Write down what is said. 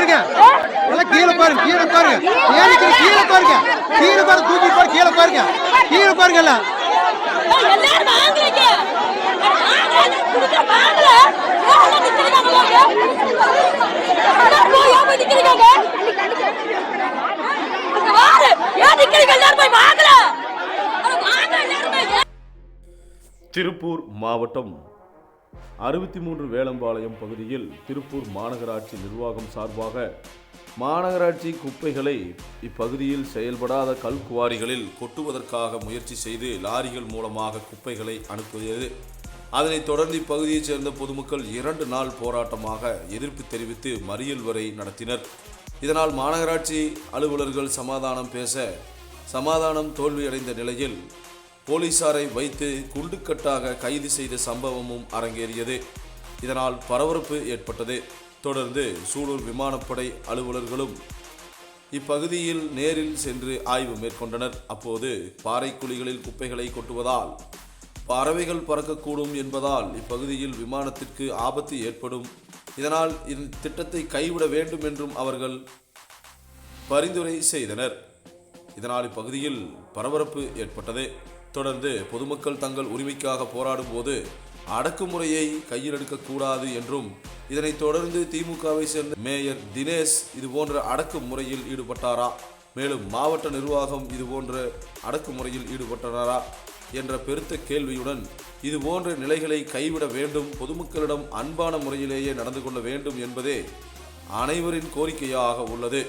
பாருங்க. எல்லாம் கீழே பாருங்க கீழே பாருங்க. ஏன் நிக்கிறீங்க? கீழே பாருங்க. கீழே பாருங்க தூக்கி பாருங்க கீழே பாருங்க. கீழே பாருங்க எல்லாம். திருப்பூர் மாவட்டம் அறுபத்தி மூன்று வேலம்பாளையம் பகுதியில் திருப்பூர் மாநகராட்சி நிர்வாகம் சார்பாக மாநகராட்சி குப்பைகளை இப்பகுதியில் செயல்படாத கல்குவாரிகளில் கொட்டுவதற்காக முயற்சி செய்து லாரிகள் மூலமாக குப்பைகளை அனுப்பியது அதனைத் தொடர்ந்து இப்பகுதியைச் சேர்ந்த பொதுமக்கள் இரண்டு நாள் போராட்டமாக எதிர்ப்பு தெரிவித்து மறியல் வரை நடத்தினர். இதனால் மாநகராட்சி அலுவலர்கள் சமாதானம் பேச சமாதானம் தோல்வியடைந்த நிலையில் போலீசாரை வைத்து குண்டுக்கட்டாக கைது செய்த சம்பவமும் அரங்கேறியது. இதனால் பரபரப்பு ஏற்பட்டது. தொடர்ந்து சூலூர் விமானப்படை அலுவலர்களும் இப்பகுதியில் நேரில் சென்று ஆய்வு மேற்கொண்டனர். அப்போது பாறைக்குழிகளில் குப்பைகளை கொட்டுவதால் பறவைகள் பறக்கக்கூடும் என்பதால் இப்பகுதியில் விமானத்திற்கு ஆபத்து ஏற்படும். இதனால் இந்த திட்டத்தை கைவிட வேண்டும் என்றும் அவர்கள் பரிந்துரை செய்தனர். இதனால் இப்பகுதியில் பரபரப்பு ஏற்பட்டது. தொடர்ந்து பொதுமக்கள் தங்கள் உரிமைக்காக போராடும் போது அடக்குமுறையை கையில் எடுக்கக்கூடாது என்றும் இதனைத் தொடர்ந்து திமுகவை சேர்ந்த மேயர் தினேஷ் இதுபோன்ற அடக்குமுறையில் ஈடுபட்டாரா? மேலும் மாவட்ட நிர்வாகம் இதுபோன்ற அடக்குமுறையில் ஈடுபட்டனாரா என்ற பெருத்த கேள்வியுடன் இதுபோன்ற நிலைகளை கைவிட வேண்டும் பொதுமக்களிடம் அன்பான முறையிலேயே நடந்து கொள்ள வேண்டும் என்பதே அனைவரின் கோரிக்கையாக உள்ளது.